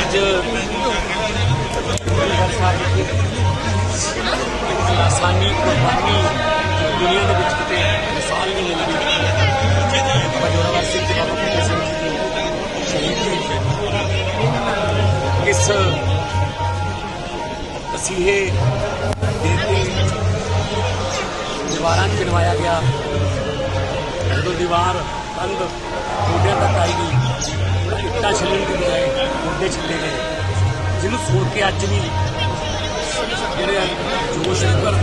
ਅੱਜ ਆਸਾਨੀ ਕੁਰਬਾਨੀ ਦੁਨੀਆ ਦੇ ਵਿੱਚ ਕਿਤੇ ਮਿਸਾਲ ਨਹੀਂ ਮਿਲਦੀ ਬਜੋਰਾ ਸਿੰਘ ਜੀ ਬਾਬਾ ਫਤਿਹ ਸਿੰਘ ਜੀ ਦੀ ਸ਼ਹੀਦੀ ਇਸ ਤਸੀਹੇ ਦੇ ਕੇ ਦੀਵਾਰਾਂ ਨੂੰ ਚੜਵਾਇਆ ਗਿਆ ਜਦੋਂ ਦੀਵਾਰ ਕੰਧ ਗੋਡਿਆਂ ਤੱਕ ਆਈ ਗਈ ਇੱਟਾਂ ਛੱਲਣ ਦੀ ਬਜਾਏ ਗੋਡੇ ਛੱਲੇ ਗਏ। ਜਿਹਨੂੰ ਸੁਣ ਕੇ ਅੱਜ ਵੀ ਜਿਹੜੇ ਆ ਜੋਸ਼ ਉੱਪਰ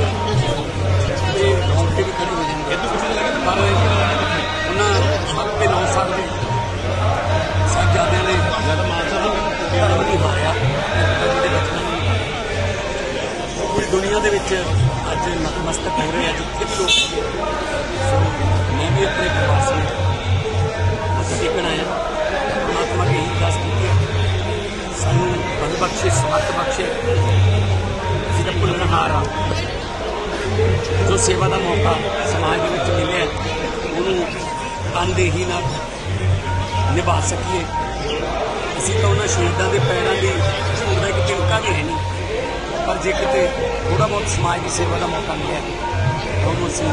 ਤੇ ਰੌਂਗਟੇ ਵੀ ਖੜੇ ਹੋ ਜਾਂਦੇ ਪਰ ਉਹਨਾਂ ਹੱਕ ਤੇ ਨਾ ਸਕਦੇ ਸਾਹਿਬਜ਼ਾਦਿਆਂ ਨੇ ਜਦ ਮਾਤਾ ਨੂੰ ਧਰਮ ਨਹੀਂ ਦੇ ਨੂੰ ਪੂਰੀ ਦੁਨੀਆ ਦੇ ਵਿੱਚ ਅੱਜ ਨਤਮਸਤਕ ਹੋ ਰਹੇ ਆ। ਜਿੱਥੇ ਵੀ ਲੋਕ ਮੈਂ ਵੀ ਆਪਣੇ ਪਰਿਵਾਰ ਸਮੇਤ ਬਖਸ਼ੇ ਸਮਰਥ ਬਖਸ਼ੇ ਜਿਹਦਾ ਪੁਨਰਹਾਰ ਭੁੱਲਣਹਾਰ ਆ ਜੋ ਸੇਵਾ ਦਾ ਮੌਕਾ ਸਮਾਜ ਦੇ ਵਿੱਚ ਮਿਲਿਆ ਉਹਨੂੰ ਤਨਦੇਹੀ ਨਾਲ ਨਿਭਾ ਸਕੀਏ ਅਸੀਂ ਤਾਂ ਉਹਨਾਂ ਸ਼ਹੀਦਾਂ ਦੇ ਪੈਰਾਂ ਦੀ ਧੂੜ ਇੱਕ ਤਿਲਕਾ ਵੀ ਹੈ ਨਹੀਂ ਪਰ ਜੇ ਕਿਤੇ ਥੋੜਾ ਬਹੁਤ ਸਮਾਜ ਦੀ ਸੇਵਾ ਦਾ ਮੌਕਾ ਮਿਲਿਆ ਤਾਂ ਉਹਨੂੰ ਅਸੀਂ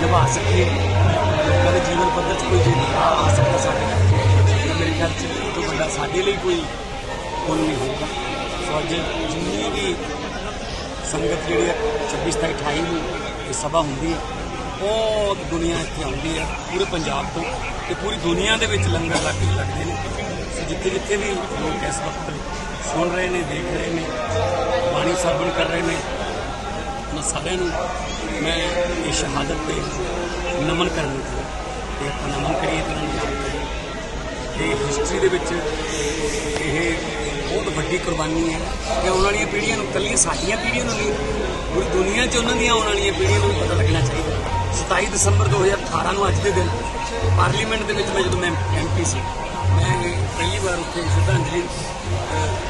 ਨਿਭਾ ਸਕੀਏ ਲੋਕਾਂ ਦੇ ਜੀਵਨ ਪੱਧਰ 'ਚ ਕੋਈ ਜੇ ਆ ਸਕਦਾ ਸਾਡੇ ਮੇਰੇ ਖਿਆਲ 'ਚ ਇਹ ਤੋਂ ਵੱਡਾ ਸਾਡੇ ਲਈ ਕੋਈ ਪੁੰਨ ਨਹੀਂ ਹੋਊਗਾ। ਸੋ ਅੱਜ ਜਿੰਨੀ ਵੀ ਸੰਗਤ ਜਿਹੜੀ ਹੈ 26 ਸਤਾਈ 28 ਨੂੰ ਇਹ ਸਭਾ ਹੁੰਦੀ ਹੈ, ਬਹੁਤ ਦੁਨੀਆ ਇੱਥੇ ਆਉਂਦੀ ਹੈ, ਪੂਰੇ ਪੰਜਾਬ ਤੋਂ ਤੇ ਪੂਰੀ ਦੁਨੀਆ ਦੇ ਵਿੱਚ ਲੰਗਰ ਲੱਗ ਲੱਗਦੇ ਨੇ। ਸੋ ਜਿੱਥੇ ਜਿੱਥੇ ਵੀ ਲੋਕ ਇਸ ਵਕਤ ਸੁਣ ਰਹੇ ਨੇ, ਦੇਖ ਰਹੇ ਨੇ, ਬਾਣੀ ਸਰਵਣ ਕਰ ਰਹੇ ਨੇ ਉਹਨਾਂ ਸਾਰਿਆਂ ਨੂੰ ਮੈਂ ਇਹ ਸ਼ਹਾਦਤ ਤੇ ਨਮਨ ਕਰਨ ਨੂੰ ਤੇ ਆਪਾਂ ਨਮਨ ਕਰੀਏ ਤੇ ਉਹਨਾਂ ਹਿਸਟਰੀ ਦੇ ਵਿੱਚ ਇਹ ਬਹੁਤ ਵੱਡੀ ਕੁਰਬਾਨੀ ਹੈ ਕਿ ਆਉਣ ਵਾਲੀਆਂ ਪੀੜ੍ਹੀਆਂ ਨੂੰ ਕੱਲੀਆਂ ਸਾਡੀਆਂ ਪੀੜ੍ਹੀਆਂ ਨੂੰ ਨਹੀਂ ਪੂਰੀ ਦੁਨੀਆ 'ਚ ਉਹਨਾਂ ਦੀਆਂ ਆਉਣ ਵਾਲੀਆਂ ਪੀੜ੍ਹੀਆਂ ਨੂੰ ਵੀ ਪਤਾ ਲੱਗਣਾ ਚਾਹੀਦਾ। 27 ਦਸੰਬਰ 2018 ਨੂੰ ਅੱਜ ਦੇ ਦਿਨ ਪਾਰਲੀਮੈਂਟ ਦੇ ਵਿੱਚ ਮੈਂ ਜਦੋਂ ਮੈਂ ਐਮਪੀ ਸੀ, ਮੈਂ ਪਹਿਲੀ ਵਾਰ ਉੱਥੇ ਸ਼ਰਧਾਂਜਲੀ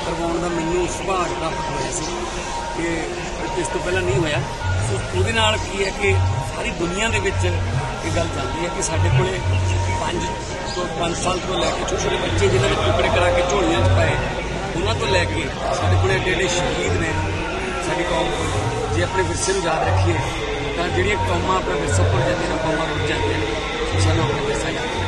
ਕਰਵਾਉਣ ਦਾ ਮੈਨੂੰ ਸੁਭਾਗ ਪ੍ਰਾਪਤ ਹੋਇਆ ਸੀ ਕਿ ਇਸ ਤੋਂ ਪਹਿਲਾਂ ਨਹੀਂ ਹੋਇਆ। ਉਹਦੇ ਨਾਲ ਕੀ ਹੈ ਕਿ ਸਾਰੀ ਦੁਨੀਆ ਦੇ ਵਿੱਚ ਇਹ ਗੱਲ ਚੱਲਦੀ ਹੈ ਕਿ ਸਾਡੇ ਕੋਲੇ ਪੰਜ 5 ਸਾਲ ਤੋਂ ਲੈ ਕੇ ਛੋਟੇ ਛੋਟੇ ਬੱਚੇ ਜਿਨ੍ਹਾਂ ਨੇ ਟੁਕੜੇ ਕਰਾ ਕੇ ਝੋਲੀਆਂ 'ਚ ਪਾਏ, ਉਹਨਾਂ ਤੋਂ ਲੈ ਕੇ ਸਾਡੇ ਕੋਲੇ ਏਡੇ ਏਡੇ ਸ਼ਹੀਦ ਨੇ, ਸਾਡੀ ਕੌਮ ਕੋਲ ਜੇ ਆਪਣੇ ਵਿਰਸੇ ਨੂੰ ਯਾਦ ਰੱਖੀਏ, ਤਾਂ ਜਿਹੜੀਆਂ ਕੌਮਾਂ ਆਪਣਾ ਵਿਰਸਾ ਭੁੱਲ ਜਾਂਦੀਆਂ ਨੇ ਕੌਮਾਂ ਰੁੱਝ ਜਾਂਦੀਆਂ ਨੇ। ਸਾਨੂੰ ਆਪਣੇ ਵਿਰਸਾ ਯਾਦ